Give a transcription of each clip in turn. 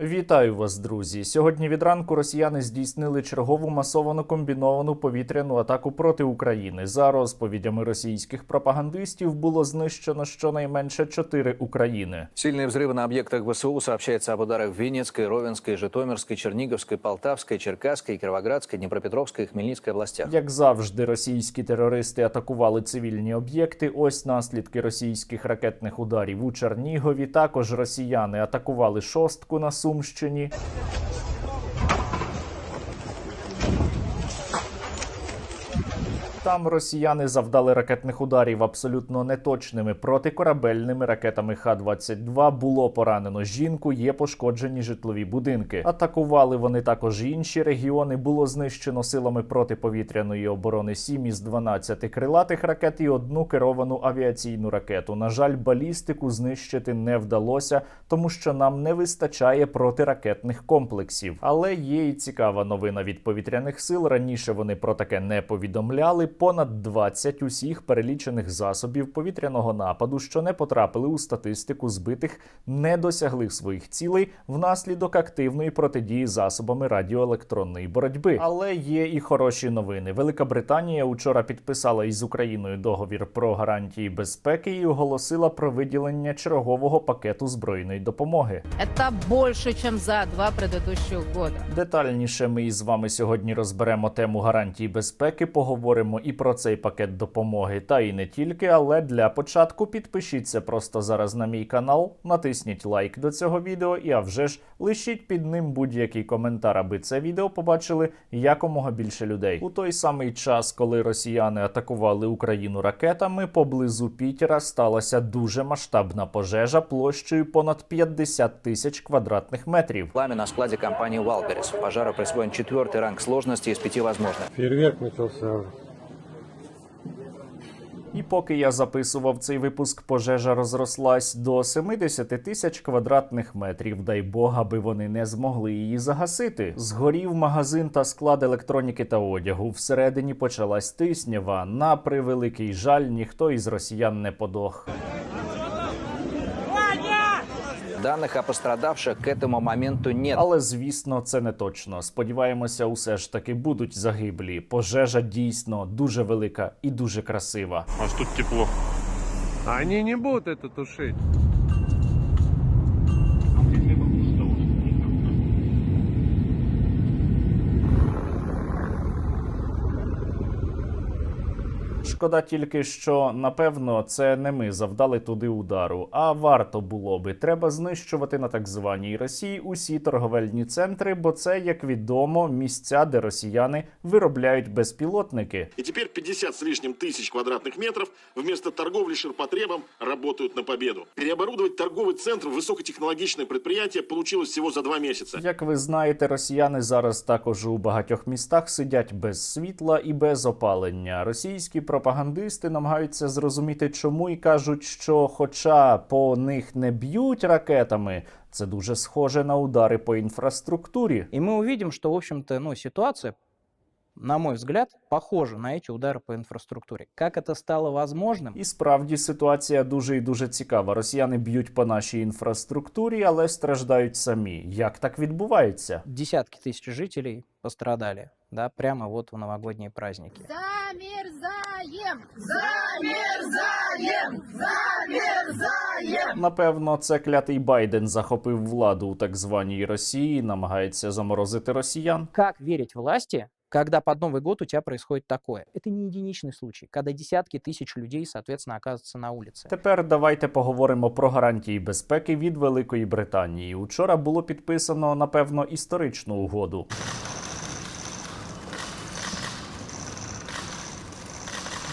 Вітаю вас, друзі! Сьогодні від ранку росіяни здійснили чергову масовану комбіновану повітряну атаку проти України. За розповідями російських пропагандистів було знищено щонайменше чотири України. Сильные взрывы на объектах ВСУ сообщается об ударах в Винницкой, Ровенской, Житомирской, Черниговской, Полтавской, Черкасской, Кировоградской, Днепропетровской и Хмельницкой областях. Як завжди, російські терористи атакували цивільні об'єкти. Ось наслідки російських ракетних ударів у Чернігові. Також росіяни атакували шостку на Сумщині. Там росіяни завдали ракетних ударів абсолютно неточними протикорабельними ракетами Х-22. Було поранено жінку, є пошкоджені житлові будинки. Атакували вони також інші регіони. Було знищено силами протиповітряної оборони 7 із 12 крилатих ракет і одну керовану авіаційну ракету. На жаль, балістику знищити не вдалося, тому що нам не вистачає протиракетних комплексів. Але є і цікава новина від повітряних сил. Раніше вони про таке не повідомляли. Понад 20 усіх перелічених засобів повітряного нападу, що не потрапили у статистику збитих, не досягли своїх цілей внаслідок активної протидії засобами радіоелектронної боротьби. Але є і хороші новини. Велика Британія учора підписала із Україною договір про гарантії безпеки і оголосила про виділення чергового пакету збройної допомоги. Это больше, чем за два предыдущих года. Детальніше ми із вами сьогодні розберемо тему гарантій безпеки. Поговоримо і про цей пакет допомоги, та і не тільки. Але для початку підпишіться просто зараз на мій канал, натисніть лайк до цього відео, і а вже ж лишіть під ним будь-який коментар, аби це відео побачили якомога більше людей. У той самий час, коли росіяни атакували Україну ракетами, поблизу Пітера сталася дуже масштабна пожежа площею понад 50 тисяч квадратних метрів. Пламя на складе компании «Валберес». Пожару присвоен четвертый ранг сложности из пяти возможных. Фейерверк начался. І поки я записував цей випуск, пожежа розрослась до 70 тисяч квадратних метрів. Дай Бог, аби вони не змогли її загасити. Згорів магазин та склад електроніки та одягу. Всередині почалась тиснява. На превеликий жаль, ніхто із росіян не подох. Данных о пострадавших к этому моменту нет. Але звісно, це не точно. Сподіваємося, усе ж таки будуть загиблі. Пожежа дійсно дуже велика і дуже красива. Аж тут тепло. Они не будут это тушить. Шкода тільки, що напевно це не ми завдали туди удару, а варто було би. Треба знищувати на так званій Росії усі торговельні центри, бо це, як відомо, місця, де росіяни виробляють безпілотники. И теперь 50 с лишним тысяч квадратных метров вместо торговли ширпотребом работают на победу. Переоборудовать торговый центр в высокотехнологичное предприятие получилось всего за два месяца. Як ви знаєте, росіяни зараз також у багатьох містах сидять без світла і без опалення. Російські пропагандисти намагаються зрозуміти, чому і кажуть, що, хоча по них не б'ють ракетами, це дуже схоже на удари по інфраструктурі. И мы увидим, что, в общем-то, ну, ситуация, на мой взгляд, похожа на эти удары по инфраструктуре. Как это стало возможным? І справді ситуація дуже і дуже цікава. Росіяни б'ють по нашій інфраструктурі, але страждають самі. Як так відбувається? Десятки тысяч жителей пострадали, да, прямо вот в новогодние праздники. Замерзаем! Напевно, це клятий Байден захопив владу у так званій Росії, намагається заморозити росіян. Как верить власти, когда под Новый год у тебя происходит такое? Это не единичный случай, когда десятки тысяч людей, соответственно, оказываются на улице. Тепер давайте поговоримо про гарантії безпеки від Великої Британії. Учора було підписано, напевно, історичну угоду.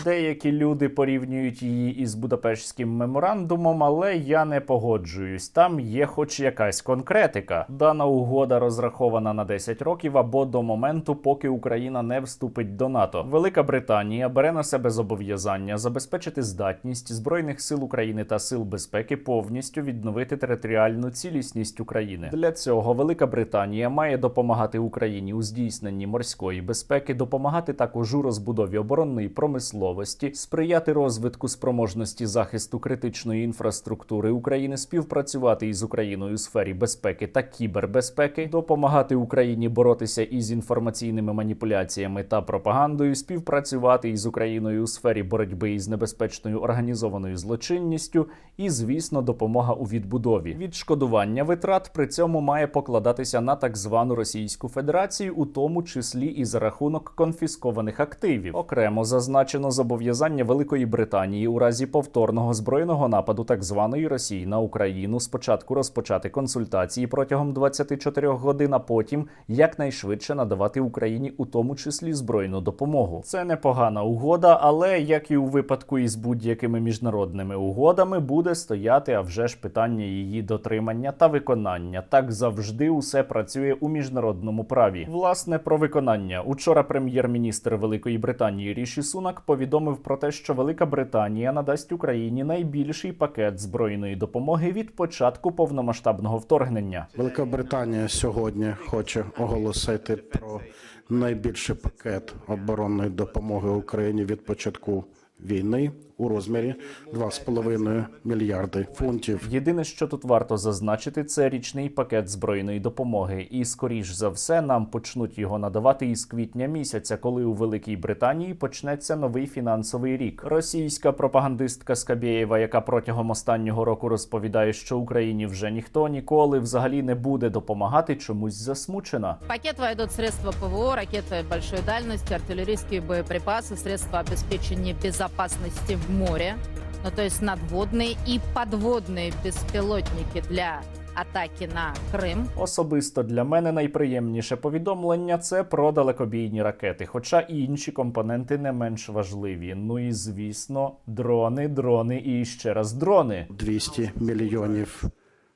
Деякі люди порівнюють її із Будапештським меморандумом, але я не погоджуюсь. Там є хоч якась конкретика. Дана угода розрахована на 10 років або до моменту, поки Україна не вступить до НАТО. Велика Британія бере на себе зобов'язання забезпечити здатність збройних сил України та сил безпеки повністю відновити територіальну цілісність України. Для цього Велика Британія має допомагати Україні у здійсненні морської безпеки, допомагати також у розбудові оборонної промисловості промисловості, сприяти розвитку спроможності захисту критичної інфраструктури України, співпрацювати із Україною у сфері безпеки та кібербезпеки, допомагати Україні боротися із інформаційними маніпуляціями та пропагандою, співпрацювати із Україною у сфері боротьби із небезпечною організованою злочинністю, і, звісно, допомога у відбудові. Відшкодування витрат при цьому має покладатися на так звану Російську Федерацію, у тому числі і за рахунок конфіскованих активів. Окремо зазначено зобов'язання Великої Британії у разі повторного збройного нападу так званої Росії на Україну спочатку розпочати консультації протягом 24 годин, а потім якнайшвидше надавати Україні у тому числі збройну допомогу. Це непогана угода, але як і у випадку із будь-якими міжнародними угодами, буде стояти а вже ж питання її дотримання та виконання. Так завжди усе працює у міжнародному праві. Власне про виконання. Учора прем'єр-міністр Великої Британії Ріші Сунак повідомив про те, що Велика Британія надасть Україні найбільший пакет збройної допомоги від початку повномасштабного вторгнення. Велика Британія сьогодні хоче оголосити про найбільший пакет оборонної допомоги Україні від початку війни у розмірі 2,5 мільярди фунтів. Єдине, що тут варто зазначити, це річний пакет збройної допомоги, і скоріш за все нам почнуть його надавати із квітня місяця, коли у Великій Британії почнеться новий фінансовий рік. Російська пропагандистка Скабєєва, яка протягом останнього року розповідає, що Україні вже ніхто ніколи взагалі не буде допомагати, чомусь засмучена. В пакет войдут средства ПВО, ракеты большой дальности, артиллерийские боеприпасы, средства обеспечения безопасности в море, ну то есть надводные и подводные беспилотники для атаки на Крым. Особисто для мене найприємніше повідомлення це про далекобійні ракети, хоча і інші компоненти не менш важливі. Ну і звісно, дрони, дрони і ще раз дрони. 200 мільйонів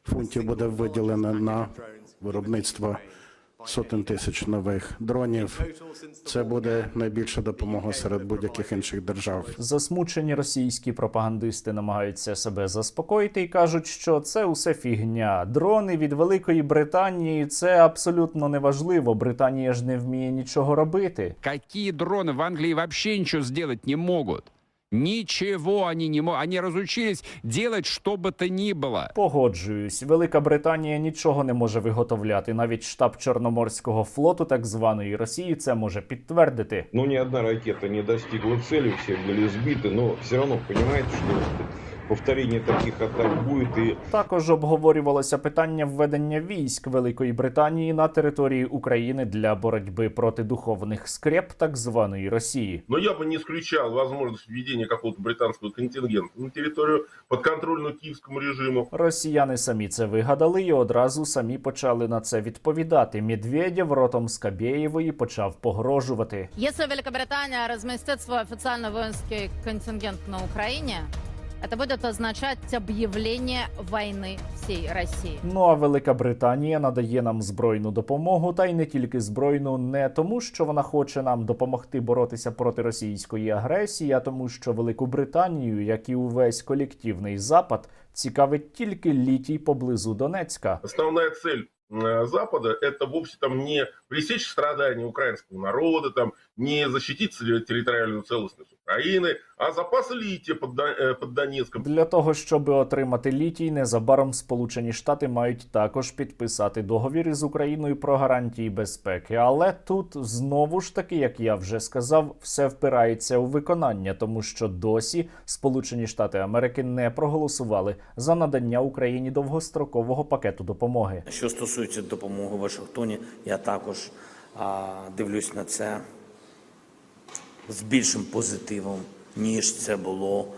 фунтів буде виділено на виробництво сотень тисяч нових дронів. Це буде найбільша допомога серед будь-яких інших держав. Засмучені російські пропагандисти намагаються себе заспокоїти і кажуть, що це усе фігня. Дрони від Великої Британії це абсолютно неважливо. Британія ж не вміє нічого робити. Какие дроны в Англии вообще ничего сделать не могут? Ничего они не могут. Они разучились делать что бы то ни было. Погоджуюсь, Велика Британія нічого не може виготовляти. Навіть штаб Чорноморського флоту, так званої Росії, це може підтвердити. Ну, ни одна ракета не достигла цели, все были сбиты, но все равно понимаете, что повторение таких атак будет, и Також обговорювалося питання введення військ Великої Британії на території України для боротьби проти духовних скреп так званої Росії. Но я бы не исключал возможность введения какого-то британского контингента на территорию подконтрольную киевскому режиму. Росіяни самі це вигадали і одразу самі почали на це відповідати. Медведєв ротом Скабєєвої почав погрожувати. Если Великобритания разместит свой официальный воинский контингент на Украине, это будет означать объявление войны всей России. Ну а Велика Британія надає нам збройну допомогу, та й не тільки збройну, не тому, що вона хоче нам допомогти боротися проти російської агресії, а тому, що Велику Британію, як і увесь колективний запад, цікавить тільки літій поблизу Донецька. Основная цель э, Запада – это вовсе там не пресечь страдания украинского народа, там, не защитить терри- территориальную целостность Украины, а запасы лития под, Дон- э, под Донецком. Для того, щоб отримати літій, незабаром Сполучені Штати мають також підписати договір із Україною про гарантії безпеки. Але тут знову ж таки, як я вже сказав, все впирається у виконання, тому що досі Сполучені Штати Америки не проголосували за надання Україні довгострокового пакету допомоги. Що стосується допомоги в Вашингтоні, я також а, дивлюсь на це з більшим позитивом, ніж це було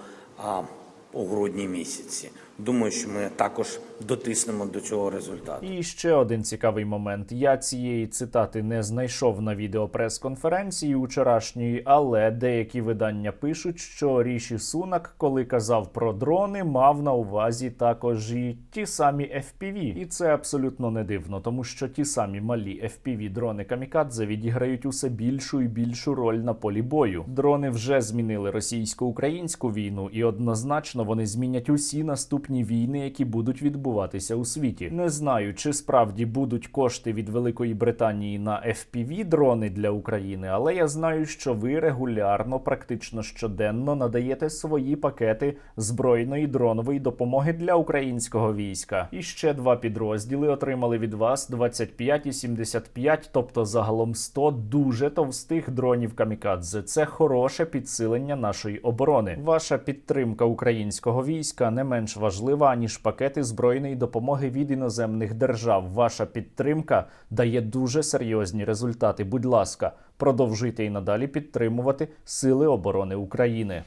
у грудні місяці. Думаю, що ми також дотиснемо до цього результату. І ще один цікавий момент. Я цієї цитати не знайшов на відеопрес-конференції учорашньої, але деякі видання пишуть, що Ріші Сунак, коли казав про дрони, мав на увазі також і ті самі FPV. І це абсолютно не дивно, тому що ті самі малі FPV дрони Камікадзе відіграють усе більшу і більшу роль на полі бою. Дрони вже змінили російсько-українську війну, і однозначно вони змінять усі наступні наступні війни, які будуть відбуватися у світі. Не знаю, чи справді будуть кошти від Великої Британії на fpv дрони для України, але я знаю, що ви регулярно, практично щоденно надаєте свої пакети збройної дронової допомоги для українського війська. І ще два підрозділи отримали від вас 25 і 75, тобто загалом 100 дуже товстих дронів камікадзе. Це хороше підсилення нашої оборони. Ваша підтримка українського війська не менш важлива ніж пакети збройної допомоги від іноземних держав. Ваша підтримка дає дуже серйозні результати. Будь ласка, продовжуйте і надалі підтримувати Сили оборони України.